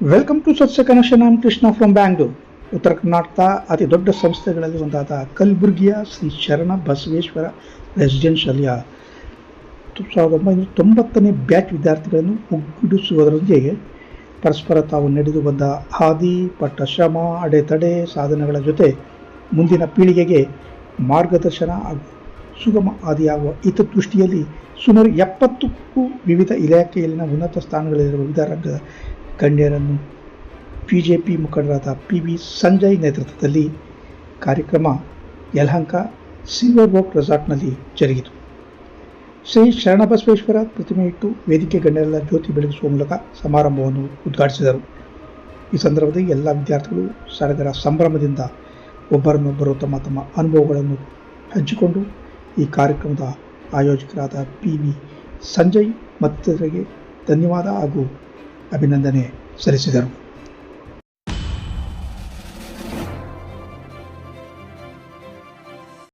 Welcome to Satya connection am Krishna from Bangalore ಉತ್ತರ ಕರ್ನಾಟಕ ಅತಿ ದೊಡ್ಡ ಸಂಸ್ಥೆಗಳಲ್ಲಿ ಒಂದಾದ ಕಲಬುರಗಿಯ ಶ್ರೀ ಶರಣ ಬಸವೇಶ್ವರ ರೆಸಿಡೆನ್ಷಿಯಲ್ಯ ಸಾವಿರದ ಒಂಬೈನೂರ ತೊಂಬತ್ತನೇ ಬ್ಯಾಚ್ ವಿದ್ಯಾರ್ಥಿಗಳನ್ನು ಒಗ್ಗೂಡಿಸುವುದರೊಂದಿಗೆ ಪರಸ್ಪರ ತಾವು ನಡೆದು ಬಂದ ಹಾದಿ, ಪಟ್ಟ ಶ್ರಮ, ಅಡೆತಡೆ ಸಾಧನಗಳ ಜೊತೆ ಮುಂದಿನ ಪೀಳಿಗೆಗೆ ಮಾರ್ಗದರ್ಶನ ಹಾಗೂ ಸುಗಮ ಆದಿಯಾಗುವ ಹಿತದೃಷ್ಟಿಯಲ್ಲಿ ಸುಮಾರು ಎಪ್ಪತ್ತಕ್ಕೂ ವಿವಿಧ ಇಲಾಖೆಯಲ್ಲಿನ ಉನ್ನತ ಸ್ಥಾನಗಳಲ್ಲಿರುವ ವಿವಿಧ ರಂಗದ ಗಣ್ಯರನ್ನು ಬಿ ಜೆ ಪಿ ಮುಖಂಡರಾದ ಪಿ ವಿ ಸಂಜಯ್ ನೇತೃತ್ವದಲ್ಲಿ ಕಾರ್ಯಕ್ರಮ ಯಲಹಂಕ ಸಿಲ್ವರ್ ಬೋಕ್ ರೆಸಾರ್ಟ್ನಲ್ಲಿ ಜರುಗಿತು. ಶ್ರೀ ಶರಣಬಸವೇಶ್ವರ ಪ್ರತಿಮೆ ಇಟ್ಟು ವೇದಿಕೆ ಗಣ್ಯರೆಲ್ಲ ಜ್ಯೋತಿ ಬೆಳಗಿಸುವ ಮೂಲಕ ಸಮಾರಂಭವನ್ನು ಉದ್ಘಾಟಿಸಿದರು. ಈ ಸಂದರ್ಭದಲ್ಲಿ ಎಲ್ಲ ವಿದ್ಯಾರ್ಥಿಗಳು ಸಡಗರ ಸಂಭ್ರಮದಿಂದ ಒಬ್ಬರನ್ನೊಬ್ಬರು ತಮ್ಮ ತಮ್ಮ ಅನುಭವಗಳನ್ನು ಹಂಚಿಕೊಂಡು ಈ ಕಾರ್ಯಕ್ರಮದ ಆಯೋಜಕರಾದ ಪಿ ವಿ ಸಂಜಯ್ ಮತ್ತಿತರರಿಗೆ ಧನ್ಯವಾದ ಹಾಗೂ ಅಭಿನಂದನೆ ಸಲ್ಲಿಸಿದರು